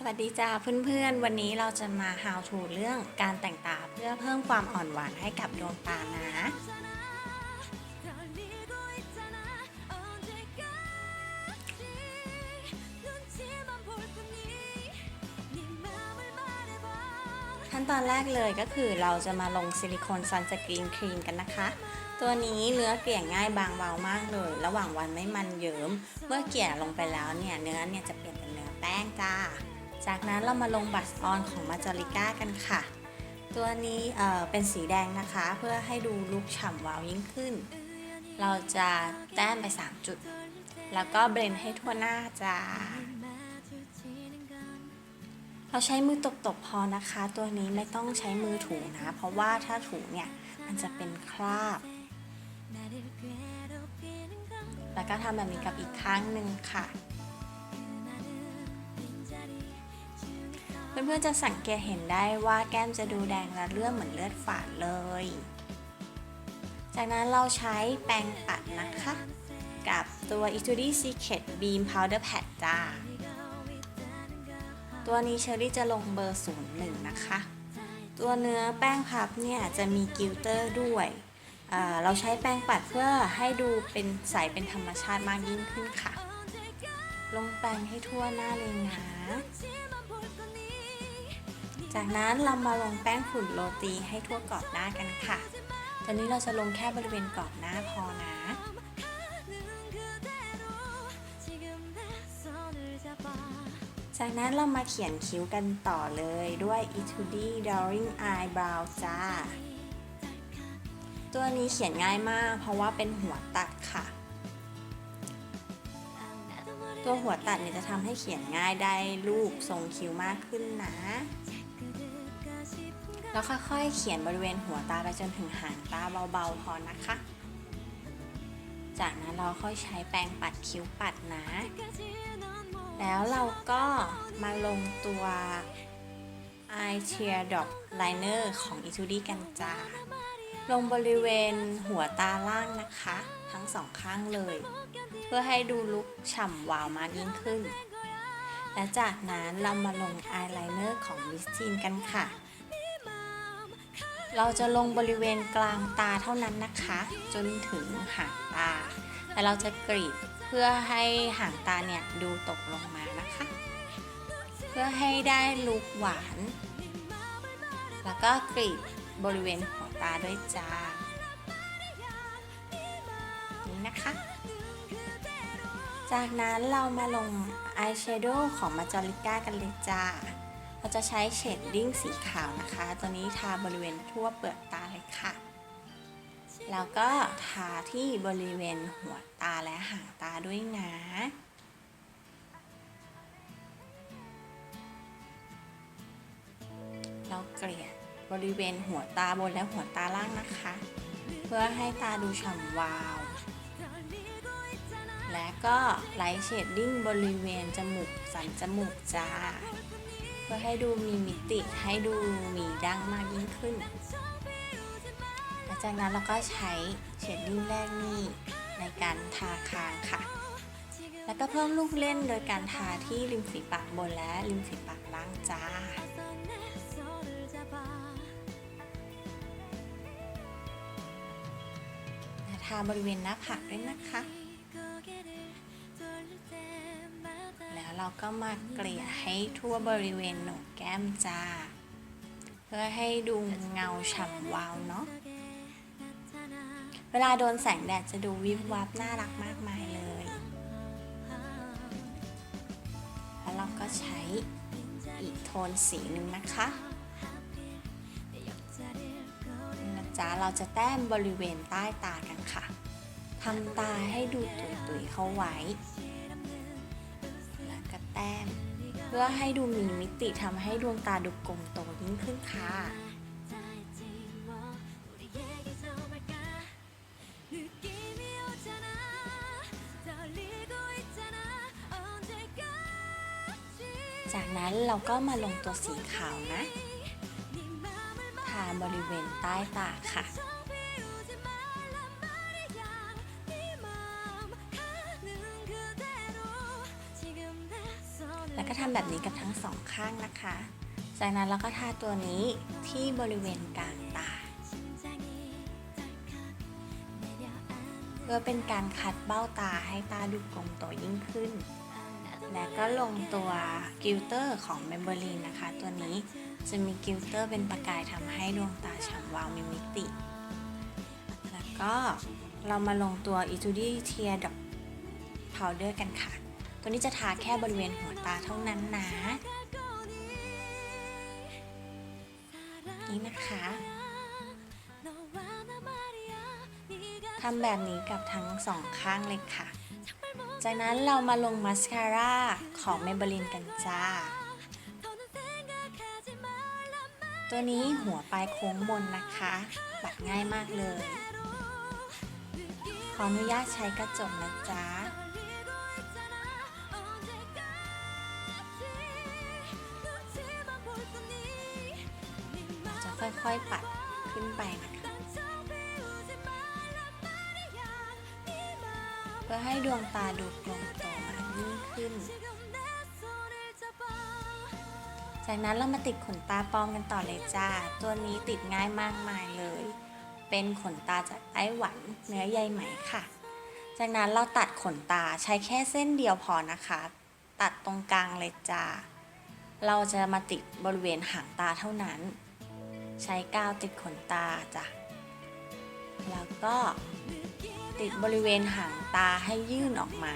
สวัสดีจ้าเพื่อนๆ วันนี้เราจะมา how to เรื่องการแต่งตาเพื่อเพิ่มความอ่อนหวานให้กับดวงตานะ ขั้นตอนแรกเลยก็คือเราจะมาลงซิลิโคนซันสกรีนครีมกันนะคะ ตัวนี้เนื้อเกลี่ยง่ายบางเบามากเลย ระหว่างวันไม่มันเยิ้ม เมื่อเกลี่ยลงไปแล้วเนี่ยเนื้อเนี่ยจะ จากนั้นเรามาลงบัตรออนของมาจอริก้ากันค่ะ ตัวนี้เเป็นสีแดงนะคะเพื่อให้ดูลุคฉ่ำวาวยิ่งขึ้น เราจะแต้มไป 3 จุด แล้วก็เบลนให้ทั่วหน้าจ้าเราใช้มือตบๆพอนะคะ ตัวนี้ไม่ต้องใช้มือถูนะ เพราะว่าถ้าถูเนี่ยมันจะเป็นคราบ แล้วก็ทำแบบนี้กับอีกข้างหนึ่งค่ะ เพื่อนๆจะสังเกตเห็นได้ว่าแก้มจะดูแดงและเลือดเหมือนเลือดฝาดเลย จากนั้นเราใช้แปรงปัดนะคะ กับตัว e t u d y Secret Beam Powder Pad จ้า ตัวนี้เชอรี่จะลงเบอร์ 01 นะคะ ตัวเนื้อแป้งพับเนี่ยจะมีกิลเตอร์ด้วยเราใช้แป้งปัดเพื่อให้ดูเป็นใสเป็นธรรมชาติมากยิ่งขึ้นค่ะ ลงแป้งให้ทั่วหน้าเลยนะ จากนั้นเรามาลงแป้งฝุ่นโรตีให้ทั่วกรอบหน้ากันค่ะ ตอนนี้เราจะลงแค่บริเวณกรอบหน้าพอนะจากนั้นเรามาเขียนคิ้วกันต่อเลยด้วย e t u d y Drawing Eyebrow จ้า ตัวนี้เขียนง่ายมากเพราะว่าเป็นหัวตัดค่ะ ตัวหัวตัดเนี่ยจะทำให้เขียนง่ายได้รูปทรงคิ้วมากขึ้นนะ แล้วค่อยๆ เขียนบริเวณหัวตาไปจนถึงหางตาเบาๆ พอนะคะ จากนั้นเราค่อยใช้แปรงปัดคิ้วปัดนะ แล้วเราก็มาลงตัว Eye Teardrop Liner ของ e t u d y กันจ้าลงบริเวณหัวตาล่างนะคะ ทั้งสองข้างเลย เพื่อให้ดูลุคฉ่ำวาวมากยิ่งขึ้น และจากนั้นเรามาลงอายไลเนอร์ของวิสตินกันค่ะ เราจะลงบริเวณกลางตาเท่านั้นนะคะ จนถึงหางตา แต่เราจะกรีดเพื่อให้หางตาเนี่ยดูตกลงมานะคะ เพื่อให้ได้ลุคหวาน แล้วก็กรีดบริเวณหัวตาด้วยจ้านี่นะคะ จากนั้นเรามาลงอายแชโดว์ของมาจอริก้ากันเลยจ้า เราจะใช้เชดดิ้งสีขาวนะคะ ตัวนี้ทาบริเวณทั่วเปลือกตาเลยค่ะ แล้วก็ทาที่บริเวณหัวตาและหางตาด้วยนะเราเกลี่ยบริเวณหัวตาบนและหัวตาล่างนะคะ เพื่อให้ตาดูฉ่ำวาว และก็ไลท์เชดดิ้งบริเวณจมูกสันจมูกจ้า อให้ดูมีมิติให้ดูมีดั้งมากยิ่งขึ้น หลังจากนั้นเราก็ใช้เชดดิ้งแรกนี่ในการทาคางค่ะ แล้วก็เพิ่มลูกเล่นโดยการทาที่ริมฝีปากบนและริมฝีปากล่างจ้าทาบริเวณหน้าผากด้วยนะคะ ก็มาเกลี่ยให้ทั่วบริเวณโหนกแก้มจ้า เพื่อให้ดูเงาฉ่ำวาวเนาะ เวลาโดนแสงแดดจะดูวิบวับน่ารักมากมายเลย แล้วเราก็ใช้อีกโทนสีหนึ่งนะคะนะจ๊ะเราจะแต้มบริเวณใต้ตากันค่ะทำตาให้ดูตุยๆเข้าไว้ ต้ม เพื่อให้ดูมีมิติทำให้ดวงตาดูกลมโตยิ่งขึ้นค่ะจากนั้นเราก็มาลงตัวสีขาวนะ ทาบริเวณใต้ตาค่ะำแบบนี้กับทั้งสองข้างนะคะ จากนั้นเราก็ทาตัวนี้ที่บริเวณกลางตา เพื่อเป็นการคัดเบ้าตาให้ตาดูกลมโตยิ่งขึ้น และก็ลงตัวกิลเตอร์ของเมมเบอรีนนะคะ ตัวนี้จะมีกิลเตอร์เป็นประกายทำให้ดวงตาฉ่ำวาวมีมิติ แล้วก็เรามาลงตัว e t u d i Tear Drop Powder กันค่ะ ตัวนี้จะทาแค่บริเวณหัวตาเท่านั้นนะ นี่นะคะทำแบบนี้กับทั้งสองข้างเลยค่ะ จากนั้นเรามาลงมัสคาร่าของ Maybelline กันจ้า ตัวนี้หัวปลายโค้งบนนะคะ ปัดง่ายมากเลย ขออนุญาตใช้กระจกนะจ๊ะ ค่อยๆปัดขึ้นไปนะคะ เพื่อให้ดวงตาดูกลมโตมากยิ่งขึ้น จากนั้นเรามาติดขนตาปลอมกันต่อเลยจ้า ตัวนี้ติดง่ายมากมายเลย เป็นขนตาจากไต้หวันเนื้อใยไหมค่ะ จากนั้นเราตัดขนตาใช้แค่เส้นเดียวพอนะคะ ตัดตรงกลางเลยจ้าเราจะมาติดบริเวณหางตาเท่านั้น ใช้กาวติดขนตาจ้ะ แล้วก็ติดบริเวณหางตาให้ยื่นออกมา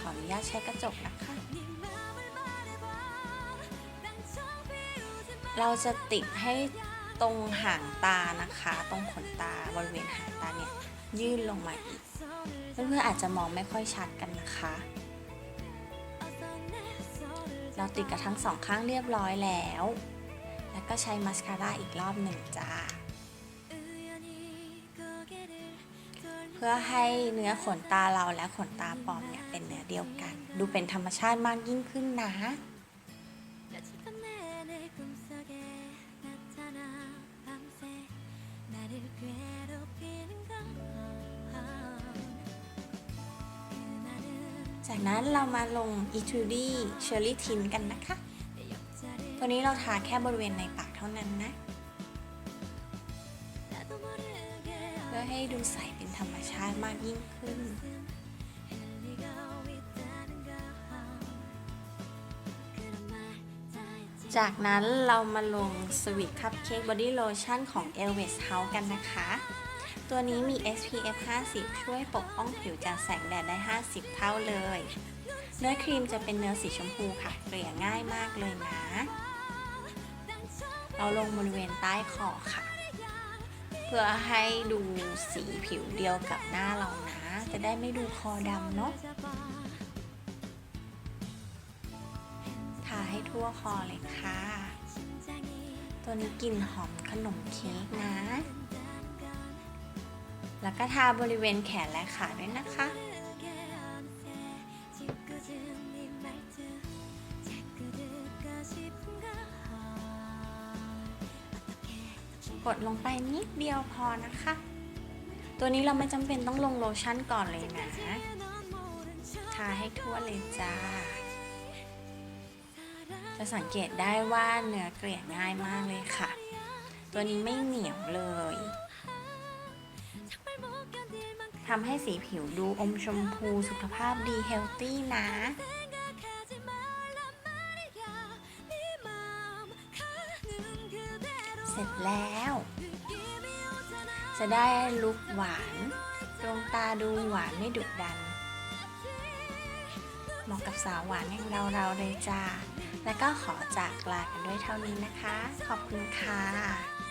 ขออนุญาตใช้กระจกนะคะ เราจะติดให้ตรงหางตานะคะ ตรงขนตาบริเวณหางตาเนี่ยยื่นลงมาอีก เพื่อนๆอาจจะมองไม่ค่อยชัดกันนะคะ เราติดกับทั้งสองข้างเรียบร้อยแล้ว แล้วก็ใช้มัสคาร่าอีกรอบหนึ่งจ้า เพื่อให้เนื้อขนตาเราและขนตาปลอมเนี่ยเป็นเนื้อเดียวกัน ดูเป็นธรรมชาติมากยิ่งขึ้นนะ จากนั้นเรามาลง e t u d i Cherry Tint กันนะคะ ตัวนี้เราทาแค่บริเวณในปากเท่านั้นนะ เพื่อให้ดูใสเป็นธรรมชาติมากยิ่งขึ้นจากนั้นเรามาลง Sweet Cupcake Body Lotion ของ Elvis House กันนะคะ ตัวนี้มี SPF 50 ช่วยปกป้องผิวจากแสงแดดได้ 50 เท่าเลย เนื้อครีมจะเป็นเนื้อสีชมพูค่ะเกลี่ยง่ายมากเลยนะ เราลงบริเวณใต้คอค่ะ เพื่อให้ดูสีผิวเดียวกับหน้าเรานะ จะได้ไม่ดูคอดำเนาะทาให้ทั่วคอเลยค่ะ ตัวนี้กลิ่นหอมขนมเค้กนะ แล้วก็ทาบริเวณแขนและขาด้วยนะคะ กดลงไปนิดเดียวพอนะคะ ตัวนี้เราไม่จำเป็นต้องลงโลชั่นก่อนเลยนะ ทาให้ทั่วเลยจ้า จะสังเกตได้ว่าเนื้อเกลี่ยง่ายมากเลยค่ะ ตัวนี้ไม่เหนียวเลย ทำให้สีผิวดูอมชมพูสุขภาพดีเฮลตี้นะเสร็จแล้ว จะได้ลุคหวานดวงตาดูหวานไม่ดุดัน เหมาะกับสาวหวานอย่างเราๆเลยจ้า แล้วก็ขอจากลากันด้วยเท่านี้นะคะ ขอบคุณค่ะ